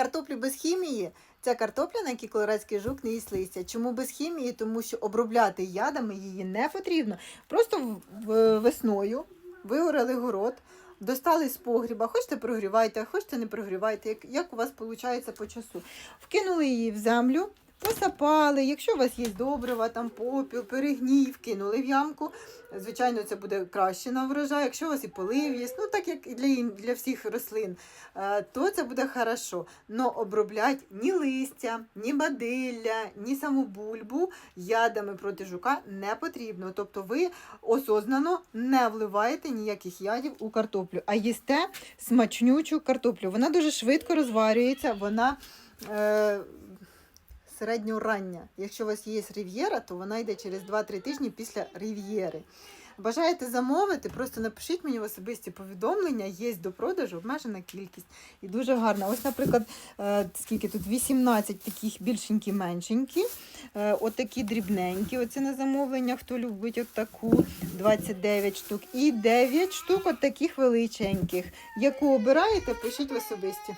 Картоплю без хімії це картопля, на якій колорадський жук не їсть листя. Чому без хімії? Тому що обробляти ядами її не потрібно. Просто весною вигорали город, достали з погріба, хочете прогрівайте, хочете не прогрівайте, як, як у вас виходить по часу. Вкинули її в землю, посапали. Якщо у вас є добрива, там попіл, перегній, вкинули в ямку. Звичайно, це буде краще на врожай. Якщо у вас і полив є, ну так як і для, для всіх рослин, е, то це буде хорошо. Но оброблять ні листя, ні бадилля, ні саму бульбу ядами проти жука не потрібно. Тобто ви осознано не вливаєте ніяких ядів у картоплю, а їсте смачнючу картоплю. Вона дуже швидко розварюється, вона. Е, Середньорання. Якщо у вас є рів'єра, то вона йде через 2-3 тижні після рів'єри. Бажаєте замовити, просто напишіть мені в особисті повідомлення, є до продажу обмежена кількість. І дуже гарна. Ось, наприклад, е, скільки тут 18 таких більшенькі, меншенькі, е, отакі дрібненькі. Оце на замовлення, хто любить отаку 29 штук. І 9 штук от таких величеньких. Яку обираєте, пишіть в особисті.